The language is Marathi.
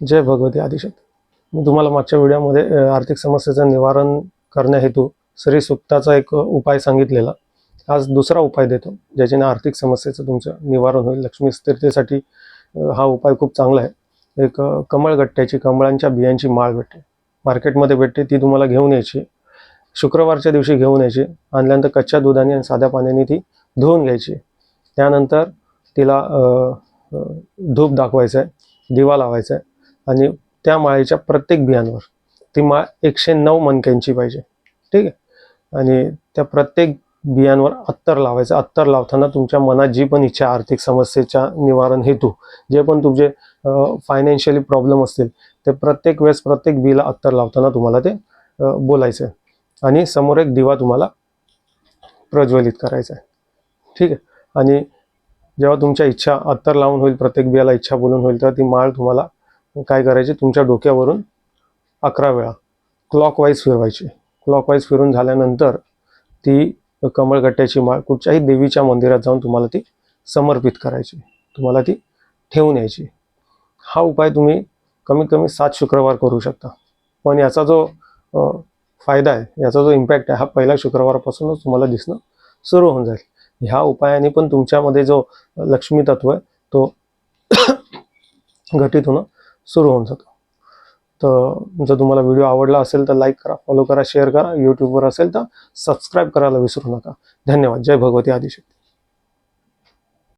जय भगवती आदिशत मी तुम्हाला मागच्या व्हिडिओमध्ये आर्थिक समस्येचं निवारण करण्याहेतू श्री सुक्ताचा एक उपाय सांगितलेला. आज दुसरा उपाय देतो ज्याच्याने आर्थिक समस्येचं तुमचं निवारण होईल. लक्ष्मी स्थिरतेसाठी हा उपाय खूप चांगला आहे. एक कमळगट्ट्याची कमळांच्या बियांची माळ भेटते मार्केटमध्ये भेटते ती तुम्हाला घेऊन यायची. शुक्रवारच्या दिवशी घेऊन यायची. आणल्यानंतर कच्च्या दुधाने आणि साध्या पाण्याने ती धुवून घ्यायची. त्यानंतर तिला धूप दाखवायचं आहे दिवा लावायचा आहे आणि त्या माळेच्या प्रत्येक बियांवर. ती माळ एकशे नऊ मणक्यांची पाहिजे. ठीक आहे? आणि त्या प्रत्येक बियांवर अत्तर लावायचं. अत्तर लावताना तुमच्या मनात जी पण इच्छा आर्थिक समस्येच्या निवारण हेतू जे पण तुमचे फायनान्शियली प्रॉब्लेम असतील ते प्रत्येक वेळेस प्रत्येक बीला अत्तर लावताना तुम्हाला ते बोलायचं आहे आणि समोर एक दिवा तुम्हाला प्रज्वलित करायचा आहे ठीक आहे? आणि जेव्हा तुमच्या इच्छा अत्तर लावून होईल प्रत्येक बियाला इच्छा बोलून होईल तेव्हा ती माळ तुम्हाला काय करायची? तुमच्या डोक्यावरून अकरा वेळा क्लॉकवाईज फिरवायची. क्लॉकवाईज फिरून झाल्यानंतर ती कमळगट्ट्याची माळ कुठच्याही देवीच्या मंदिरात जाऊन तुम्हाला ती समर्पित करायची. तुम्हाला ती ठेवून यायची. हा उपाय तुम्ही कमीत कमी सात शुक्रवार करू शकता. पण याचा जो फायदा आहे याचा जो इम्पॅक्ट आहे हा पहिल्या शुक्रवारापासूनच तुम्हाला दिसणं सुरू होऊन जाईल. ह्या उपायाने पण तुमच्यामध्ये जो लक्ष्मी तत्व आहे तो घटित होणं सुरू होऊन जातो. तर जर तुम्हाला व्हिडिओ आवडला असेल तर लाईक करा फॉलो करा शेअर करा. यूट्यूबवर असेल तर सबस्क्राईब करायला विसरू नका. धन्यवाद. जय भगवती आदिशक्ती.